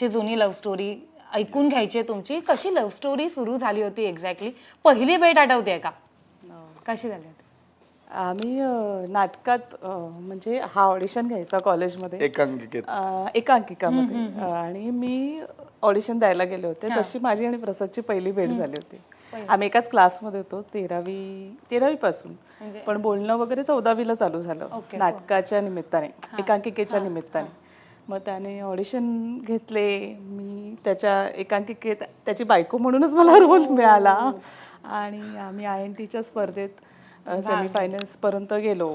ची जुनी love story ऐकून घ्यायची तुमची. कशी लव्ह स्टोरी सुरू झाली होती एक्झॅक्टली पहिली भेट आठवते का? कशी झाली होती? आम्ही अ, नाटकात अ, म्हणजे हा ऑडिशन घ्यायचा कॉलेजमध्ये एकांकिकेत. अ, एकांकिकामध्ये. अ, आणि मी ऑडिशन द्यायला गेले होते. तशी माझी आणि प्रसादची पहिली भेट झाली होती. आम्ही एकाच क्लासमध्ये होतो तेरावी तेरावी पासून म्हणजे- पण बोलणं वगैरे चौदावीला चालू झालं. नाटकाच्या निमित्ताने एकांकिकेच्या निमित्ताने. मग त्याने ऑडिशन घेतले. मी त्याच्या एकांकिकेत त्याची बायको म्हणूनच मला रोल मिळाला. आणि आम्ही आय एन टीच्या स्पर्धेत सेमीफायनल्स पर्यंत गेलो.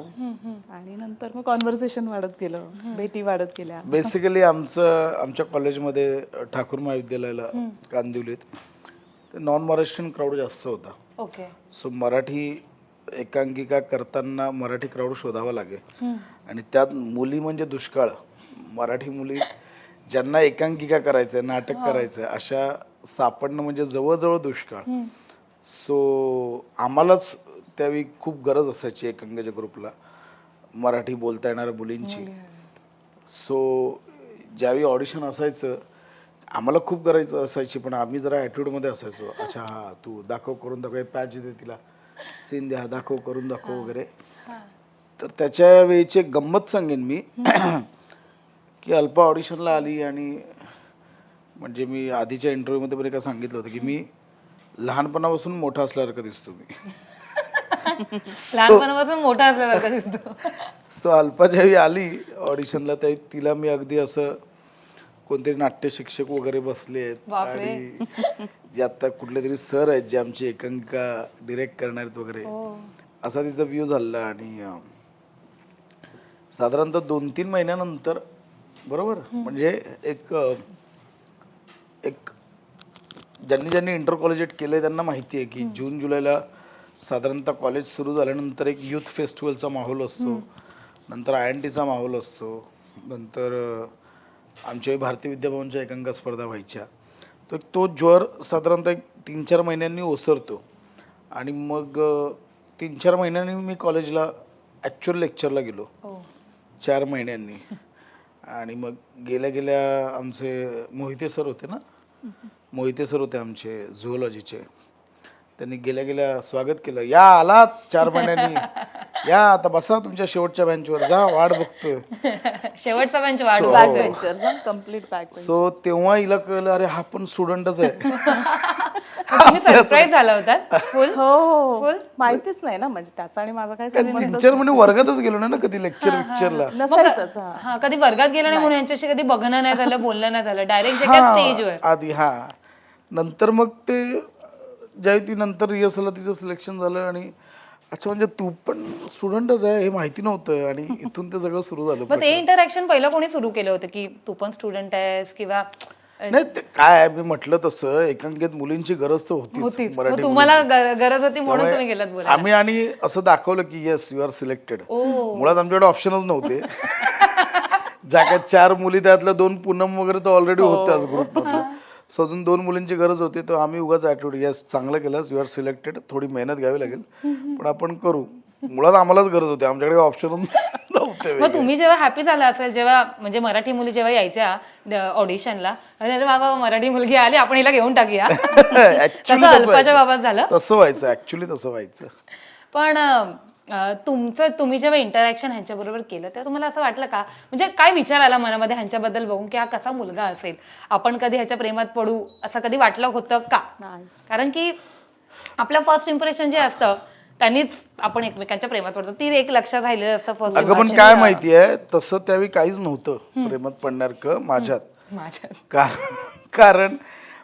आणि नंतर मग कॉन्व्हर्सेशन वाढत गेलं. भेटी वाढत गेल्या. बेसिकली आमचं आमच्या कॉलेजमध्ये ठाकूर महाविद्यालयाला कांदिवलीत नॉन महाराष्ट्रीयन क्राऊड जास्त होता. ओके सो मराठी एकांकिका करताना मराठी क्राऊड शोधावा लागेल आणि त्यात मुली म्हणजे दुष्काळ. मराठी मुली ज्यांना एकांकिका करायचं नाटक करायचं आहे अशा सापडणं म्हणजे जवळजवळ दुष्काळ. सो आम्हालाच त्यावेळी खूप गरज असायची एकांकिकाच्या ग्रुपला मराठी बोलता येणाऱ्या मुलींची. सो ज्यावेळी ऑडिशन असायचं आम्हाला खूप करायचं असायची पण आम्ही जरा ॲटिट्यूडमध्ये असायचो. अच्छा हा तू दाखव करून दाखव पॅच दे तिला. सीन द्या दाखव करून दाखव वगैरे. तर त्याच्या वेळीची गंमत सांगेन मी. की अल्प ऑडिशनला आली आणि म्हणजे मी आधीच्या इंटरव्ह्यूमध्ये पण एका सांगितलं होतं की मी लहानपणापासून मोठा असल्यासारखं दिसतो मी लहानपणापासून मोठा असल्यासारखा दिसतो सो अल्पा ज्यावेळी आली ऑडिशनला त्या तिला मी अगदी असं कोणतरी नाट्य शिक्षक वगैरे बसले आहेत बापरे. आणि जे आता कुठले तरी सर आहेत जे आमची एकांकिका डिरेक्ट करणार आहेत वगैरे हो. असा तिचा व्ह्यू झाला आणि अं, साधारणतः दोन तीन महिन्यानंतर बरोबर? म्हणजे एक एक ज्यांनी ज्यांनी इंटर कॉलेजेट केलं त्यांना माहिती आहे की जून जुलैला साधारणतः कॉलेज सुरू झाल्यानंतर एक युथ फेस्टिवलचा माहोल असतो. नंतर आय एन टीचा माहोल असतो. नंतर आमच्या भारतीय विद्याभवनच्या एकांका स्पर्धा व्हायच्या. तर तो ज्वर साधारणतः एक तीन चार महिन्यांनी ओसरतो. आणि मग तीन चार महिन्यांनी मी कॉलेजला ॲक्च्युअल लेक्चरला गेलो. हो. चार महिन्यांनी. आणि मग गेल्या गेल्या आमचे मोहिते सर होते ना? मोहिते सर होते आमचे झुओलॉजीचे त्यांनी गेल्या गेल्या स्वागत केलं. या आलात चार महिन्यांनी. या आता बसा तुमच्या शेवटच्या बेंचवर जा वाट बघतोय. शेवटचा बेंच वाढ So- back benchers complete back so तेव्हा हिला कळलं अरे हा पण स्टुडंटच आहे. तुम्ही सरप्राईज झाला होता फुल? हो हो Full? माहितीच नाही ना म्हणजे त्याचा आणि माझा संबंध टीचर म्हणजे वर्गातच गेलो नाही ना कधी लेक्चर विक्चरला नसायचंच हा. हा कधी वर्गात गेला नाही. म्हणून यांच्याशी कधी बघणं नाही झालं बोलणं नाही झालं डायरेक्ट जे काय हा, स्टेजवर आधी हा. नंतर मग ते ज्यावेळी ती नंतर रिहर्सलला तिचं सिलेक्शन झालं आणि अच्छा म्हणजे तू पण स्टुडंटच आहे हे माहिती नव्हतं आणि इथून ते सगळं सुरू झालं मग ते इंटरॅक्शन पहिलं कोणी सुरू केलं होतं की तू पण स्टुडंट आहेस किंवा नाही ते काय आहे, मी म्हटलं तसं एकांकिकेत मुलींची गरज तर होतीच होतीच. मग तुम्हाला गर- गरज होती म्हणून तुम्ही गेलात बोला आम्ही आणि असं दाखवलं की येस यू आर सिलेक्टेड मुळात आमच्याकडे ऑप्शनच नव्हते. ज्या काय चार मुली त्यातल्या दोन पूनम वगैरे तर ऑलरेडी होत्याच ग्रुपमधल्या सो अजून दोन मुलींची गरज होती तर आम्ही उगाच ॲटिट्यूड येस चांगलं केलंस यू आर सिलेक्टेड थोडी मेहनत घ्यावी लागेल. पण आपण करू. मुळात आम्हालाच गरज होती. आमच्याकडे ऑप्शन मग तुम्ही जेव्हा हॅपी झाला असेल जेव्हा म्हणजे मराठी मुली जेव्हा यायच्या ऑडिशनला अरे अरे बाबा मराठी मुलगी आली आपण हिला घेऊन टाकूया. तसं अल्पाच्या. बाबत झालं. तसं व्हायचं ऍक्च्युली तसं व्हायचं. पण तुमचं तुम्ही जेव्हा इंटरॅक्शन ह्यांच्याबरोबर केलं तेव्हा तुम्हाला असं वाटलं का? म्हणजे काय विचार आला मनामध्ये ह्यांच्याबद्दल बघून की हा कसा मुलगा असेल? आपण कधी ह्याच्या प्रेमात पडू असं कधी वाटलं होतं का? नाही. कारण की आपलं फर्स्ट इम्प्रेशन जे असतं त्यांनीच आपण एकमेकांच्या प्रेमात पडतो. ती एक लक्षात राहिलेलं असतं फर्स्ट अगं पण काय माहितीये तसं त्यावेळी काहीच नव्हतं प्रेमात पडण्यासारखं माझ्यात. माझ्या कारण कारण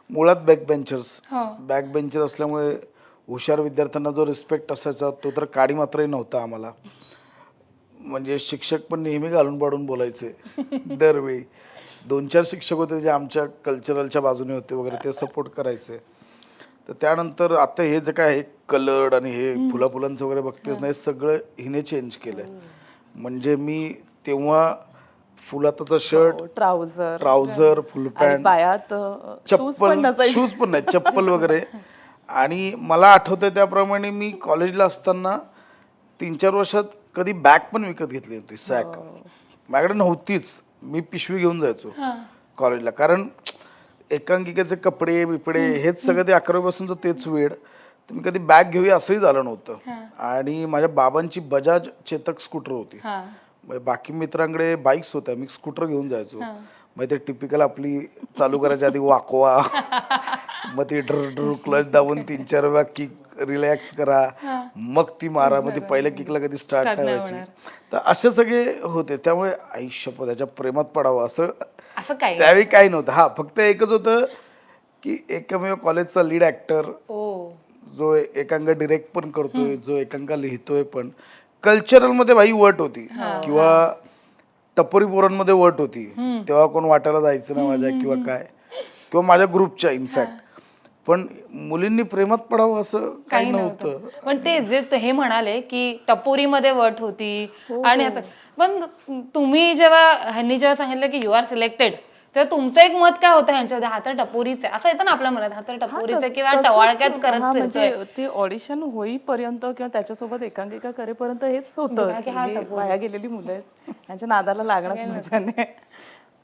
मुळात बॅक बेंचर्स. बॅक बेंचर असल्यामुळे हुशार विद्यार्थ्यांना जो रिस्पेक्ट असायचा तो तर काडी मात्रही नव्हता आम्हाला. म्हणजे शिक्षक पण नेहमी घालून पाडून बोलायचे. दरवेळी. दोन चार शिक्षक होते जे आमच्या कल्चरलच्या बाजूने होते वगैरे ते सपोर्ट करायचे. तर त्यानंतर आता हे जे काय आहे कलर्ड आणि हे फुला फुलांचं वगैरे बघतेच नाही सगळं हिने चेंज केलंय. म्हणजे मी तेव्हा फुलाचा shirt trouser trouser full pant पायात शूज पण चप्पल शूज पण नाही चप्पल वगैरे. आणि मला आठवतंय त्याप्रमाणे मी कॉलेजला असताना तीन चार वर्षात कधी बॅग पण विकत घेतली होती सॅक माझ्याकडे नव्हतीच. मी पिशवी घेऊन जायचो कॉलेजला कारण एकांकिकेचे कपडे बिपडे हेच सगळं ते अकरावीपासूनचं तेच वेळ. मी कधी बॅग घेऊया असंही झालं नव्हतं. आणि माझ्या बाबांची बजाज चेतक स्कूटर होती. हा. बाकी मित्रांकडे बाईक्स होत्या. मी स्कूटर घेऊन जायचो. मग ते टिपिकल आपली चालू करायच्या आधी वाकवा. मग ती ड्र ड्र क्लच दाबून तीन चार वेळा किक रिलॅक्स करा. मग ती मारा मग ती पहिल्या किकला कधी स्टार्ट नाही ठेवायची. तर असे सगळे होते. त्यामुळे आयुष्य त्याच्या प्रेमात पडावं असं असं काय त्यावेळी काही नव्हतं. हा फक्त एकच होतं की एकमेव कॉलेजचा लीड ऍक्टर जो एकांक डिरेक्ट पण करतोय जो एकांका लिहितोय पण कल्चरलमध्ये भाई वट होती. किंवा टपोरी पोरांमध्ये वट होती. तेव्हा कोण वाटायला जायचं ना माझ्या किंवा काय? किंवा माझ्या ग्रुपच्या इनफॅक्ट पण मुलींनी प्रेमात पडावं असं काही नव्हतं. पण ते जे त- हे म्हणाले की टपोरीमध्ये वट होती आणि असं पण तुम्ही जेव्हा ह्यांनी जेव्हा सांगितलं की यू आर सिलेक्टेड तेव्हा तुमचं एक मत काय होतं ह्यांच्यामध्ये? हा तर टपोरीच आहे. असं येतं ना आपल्या मनात हा तर टपोरीच आहे किंवा टवाळक्याच हा, करत म्हणजे फिरतोय. ते ऑडिशन होईपर्यंत किंवा त्याच्यासोबत एकांकिका करेपर्यंत हेच होतं की हा हे. वाया गेलेली मुलं आहेत. यांच्या नादाला लागणार मजाने.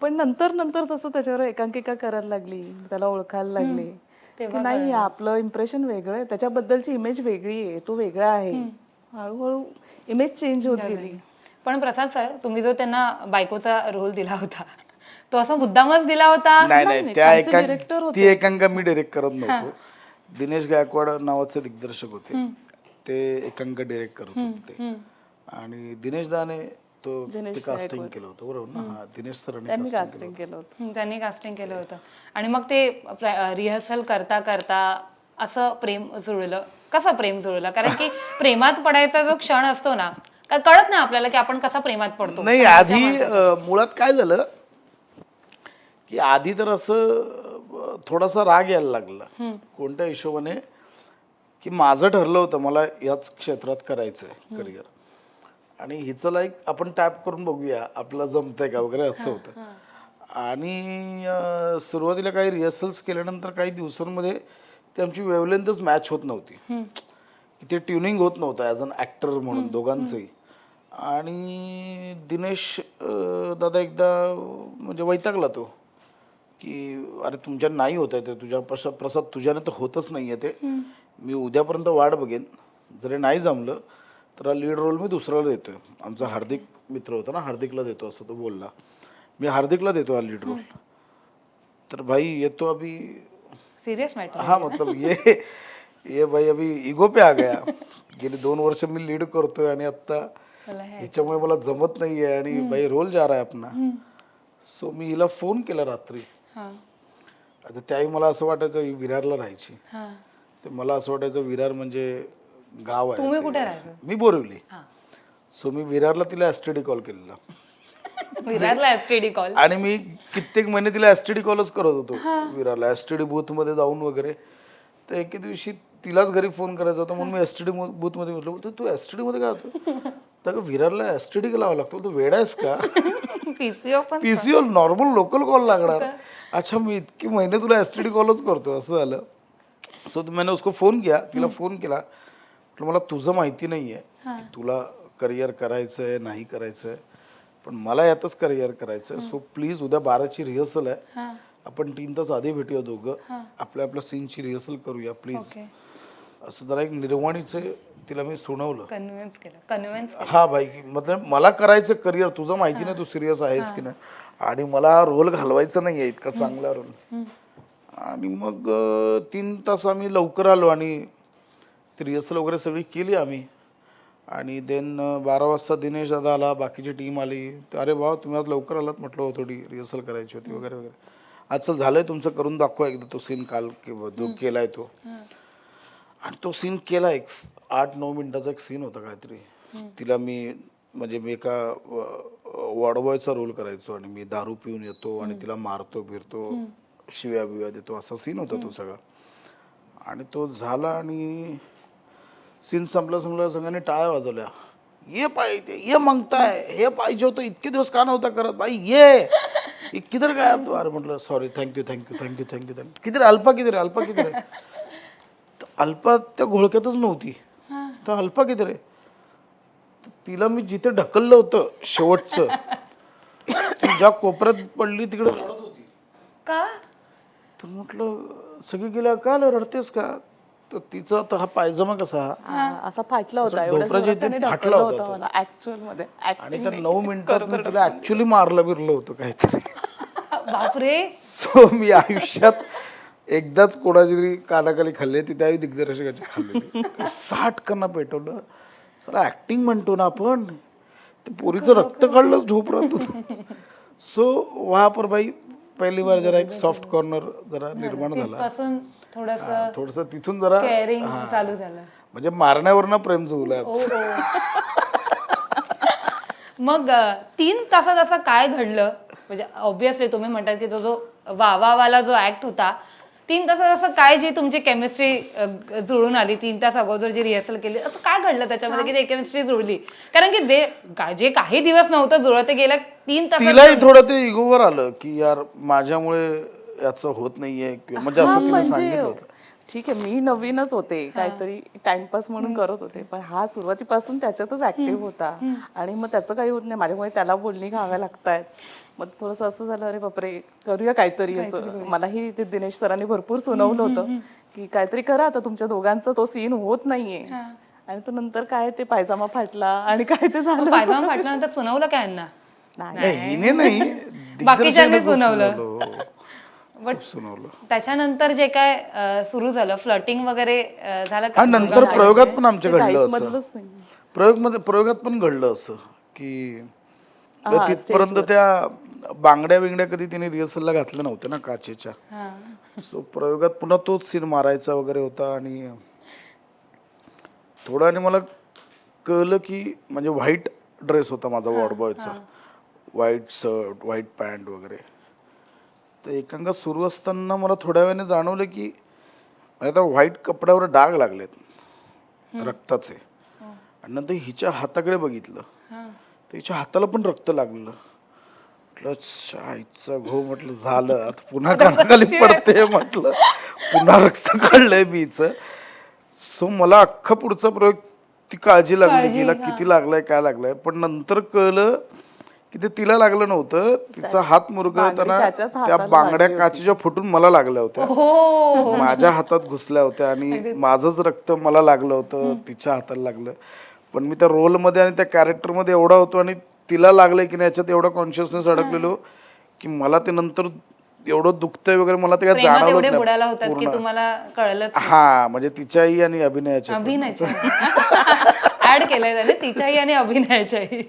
पण नंतर नंतर जसं त्याच्यावर एकांकिका करायला लागली त्याला ओळखायला लागले की नाही आपलं इम्प्रेशन वेगळं आहे. त्याच्याबद्दलची इमेज वेगळी आहे. तो वेगळा आहे. हळूहळू इमेज चेंज होत गेली. पण प्रसाद सर तुम्ही जो त्यांना बायकोचा रोल दिला होता तो असा मुद्दामच दिला होता? नाही नाही त्या होते. ती एकांका मी डिरेक्ट करत नव्हतो. दिनेश गायकवाड नावाचे दिग्दर्शक होते. ते एकांक डिरेक्ट करत होते. आणि दिनेश दाने तो ते कास्टिंग केलं होतं बरोबर ना? हा दिनेश सरांनी त्यांनी कास्टिंग केलं होतं. हम्म, त्यांनी कास्टिंग केलं होतं. आणि मग ते रिहर्सल करता करता असं प्रेम जुळलं. कसं प्रेम जुळलं? कारण की प्रेमात पडायचा जो क्षण असतो ना का- कळत नाही आपल्याला की आपण कसा प्रेमात पडतो. नाही आधी अं, मुळात काय झालं की आधी तर असं अं, थोडासा राग यायला लागला. कोणत्या हिशोबाने? की माझं ठरलं होतं मला याच क्षेत्रात करायचं आहे करिअर आणि हिचं लाईक आपण टॅप करून बघूया आपल्याला जमतंय का वगैरे असं होतं. आणि सुरुवातीला काही रिहर्सल्स केल्यानंतर काही दिवसांमध्ये ते आमची वेवलेंथच मॅच होत नव्हती. की ते ट्युनिंग होत नव्हतं ॲज अन ॲक्टर म्हणून दोघांचंही. आणि दिनेश दादा एकदा म्हणजे वैतागला तो. की अरे तुमच्या नाही होत आहे ते तुझ्या प्रसाद प्रसाद तुझ्याने तर होतच नाही आहे ते मी उद्यापर्यंत वाट बघेन. जरी नाही जमलं तर लीड रोल मी दुसऱ्याला देतोय. आमचा हार्दिक मित्र होता ना हार्दिकला देतो असं तो बोलला. मी हार्दिकला देतो हा लीड रोल तर भाई येतो अभी सिरियस मॅटर हाँ मतलब ये ये भाई अभी इगो पे आ गया. गेली दोन वर्ष मी लीड करतोय आणि आता ह्याच्यामुळे मला जमत नाहीये आणि भाई रोल जा रहा है अपना. सो मी हिला फोन केला रात्री. हा. आता त्याही मला असं वाटायचं विरारला राहायची. तर मला असं वाटायचं विरार म्हणजे गाव आहे तुम्ही ते. कुठे राहायचं? मी बोरिवली. हा. सो मी विरारला तिला एस टी डी कॉल केलेला. विचारला एसटीडी कॉल आणि मी कित्येक महिने तिला एस टी डी कॉलच करत होतो विरारला. एस टी डी बूथमध्ये जाऊन वगैरे. तर एके दिवशी तिलाच घरी फोन करायचा होता म्हणून मी एस टी डी बूथमध्ये म्हटलं "बोलतो, तू एस टी मध्ये काय होतो? तर अगं, विरारला एस टी डी लावा लागतो. तू वेडा आहेस का? पीसीओ पण पीसीओ नॉर्मल लोकल कॉल लागणार. अच्छा मी इतके महिने तुला एस टी डी कॉलच करतो असं झालं. सो मैंने उसको फोन किया तिला फोन केला. म्हटलं मला तुझं माहिती नाही आहे तुला करिअर करायचं आहे नाही करायचं आहे पण मला यातच करिअर करायचं आहे सो प्लीज उद्या बाराची रिहर्सल आहे. आपण तीन तास आधी भेटूया दोघं. आपल्या आपल्या सीनची रिहर्सल करूया प्लीज असं जरा एक निर्वाणीचं तिला मी सुणवलं कन्व्हिन्स केलं. कन्व्हिन्स हा भाई की मतलब मला करायचं करिअर. तुझं माहिती नाही तू सिरियस आहेस की नाही. आणि मला रोल घालवायचा नाही आहे इतका चांगला रोल आणि मग तीन तास आम्ही लवकर आलो आणि ती रिहर्सल वगैरे सगळी केली आम्ही. आणि देन बारा वाजता दिनेश दादा आला बाकीची टीम आली. अरे भाऊ तुम्ही आज लवकर आलात म्हटलं हो थोडी रिहर्सल करायची होती वगैरे वगैरे. आज चल झालंय तुमचं करून दाखवा एकदा तो सीन काल जो केलाय तो. आणि तो सीन केला एक आठ नऊ मिनिटाचा एक सीन होता काहीतरी. तिला मी म्हणजे मी एका वॉडबॉयचा रोल करायचो आणि मी दारू पिऊन येतो आणि तिला मारतो फिरतो शिव्या बिव्या देतो असा सीन होता तो सगळा. आणि तो झाला आणि सीन संपला संपला सगळ्यांनी टाळ्या वाजवल्या. ये पाहिजे ये मागताय. हे पाहिजे होतं इतके दिवस का नव्हता करत? भाई ये. किधर काय तू. अरे म्हटलं sorry thank you thank you thank you thank you thank you किधर अल्पा किधर आहे अल्पा किधर आहे तर अल्पा त्या घोळक्यातच नव्हती. तर अल्पा किती रे? तिला मी जिथे ढकललं होतं शेवटचं ज्या कोपऱ्यात पडली तिकडे रडत होती. का? तर म्हटलं सगळी गेल्या का आलं, रडतेस का? तर तिचा तर हा पायजमा कसा? हा, असा फाटला होता. जोरात त्याने फाटला होता होतं तो. मला ऍक्च्युअलमध्ये. आणि त्या. नऊ मिनिटात मी तिला ऍक्च्युली मारलं बिरलं होतं काहीतरी. बापरे. सो मी आयुष्यात एकदाच कोणाची तरी कानाखाली खाल्ली ती त्यावेळी दिग्दर्शकाची खाल्लेली साठ कना पेटवलं. सर ऍक्टिंग म्हणतो ना आपण ते पोरीचं रक्त काढलं झोपरात सो वहा पर बाई पहिली बार जरा एक सॉफ्ट कॉर्नर जरा निर्माण झाला. पासून थोडस थोडस तिथून जरा केअरिंग चालू झालं. म्हणजे मारण्यावरनं प्रेम जुळलं. ओ ओ. मग तीन तासात असं काय घडलं? म्हणजे ऑब्विसली तुम्ही म्हणतात की तो जो वावावाला जो ऍक्ट होता तीन तासात असं काय जी तुमची केमिस्ट्री जुळून आली? तीन तास अगोदर जी रिहर्सल केली असं काय घडलं त्याच्यामध्ये की ते केमिस्ट्री जुळली? कारण की जे जे काही दिवस नव्हतं जुळत गेल्या तीन तिलाही थोडं ते इगोवर आलं की यार माझ्यामुळे याचं होत नाहीये किंवा म्हणजे असं तिने म्हणजे सांगितलं होतं. ठीक आहे मी नवीनच होते. काहीतरी टाइमपास म्हणून करत होते. पण हा सुरुवातीपासून त्याच्यातच ऍक्टिव्ह होता. आणि मग त्याचं काही होत नाही. माझ्यामुळे त्याला बोलणी घाव्या लागतायत. मग थोडस असं झालं अरे बापरे करूया काहीतरी असं. मलाही ते दिनेश सरांनी भरपूर सुनावलं होतं की काहीतरी करा आता तुमच्या दोघांचा तो सीन होत नाहीये. आणि तो नंतर काय ते पायजामा फाटला आणि काय ते झालं. पायजामा फाटल्यानंतर सुनावलं काय यांना? नाही. नाही हिने नाही. बाकीच्यांनी सुनावलं. बट सुनावलं. त्याच्यानंतर जे काय सुरू झालं फ्लटिंग वगैरे अ, झालं हा का नंतर प्रयोगात पण आमच्या घडलं type असं. मधलंच नाही. प्रयोगमध्ये प्रयोगात पण घडलं असं की तिथपर्यंत त्या बांगड्या बिंगड्या कधी तिने रिहर्सलला घातल्या नव्हत्या ना काचेच्या. हा. सो प्रयोगात पुन्हा तोच सीन मारायचा वगैरे होता आणि थोडं आणि मला कळलं की म्हणजे व्हाईट ड्रेस होता माझा वॉर्ड बॉयचा व्हाईट शर्ट व्हाईट पॅन्ट वगैरे. तर एकांका सुरू असताना मला थोड्या वेळाने जाणवलं की आता व्हाईट कपड्यावर डाग लागलेत. रक्ताचे. आणि नंतर हिच्या हाताकडे बघितलं. हा. तर हिच्या हाताला पण रक्त लागलं. म्हटलं घो म्हटलं झालं. आता पुन्हा कानाखाली पडते म्हटलं. पुन्हा रक्त काढलंय मी हिचं सो मला अख्खा पुढचा प्रयोग ती काळजी लागली हिला किती लागलाय काय लागलाय. पण नंतर कळलं की ते तिला लागलं नव्हतं. तिचा हात मुरगळताना त्याच्याच त्या हाताला बांगड्या काचेच्या फुटून मला लागल्या होत्या. हो. माझ्या हातात घुसल्या होत्या आणि माझंच रक्त मला लागलं होतं. तिच्या हाताला लागलं. पण मी त्या रोलमध्ये आणि त्या कॅरेक्टरमध्ये एवढा होतो आणि तिला लागलंय की नाही याच्यात एवढा कॉन्शियसनेस अडकलेलो की मला ते नंतर एवढं दुखतंय वगैरे मला ते काय प्रेमात जाणवलंच एवढे नाही. बुडाला होतात की. तुम्हाला कळलंच हा म्हणजे तिच्याही आणि अभिनयाच्या. अभिनयाच्या. ऍड केलंय त्याने तिच्याही आणि अभिनयाच्याही.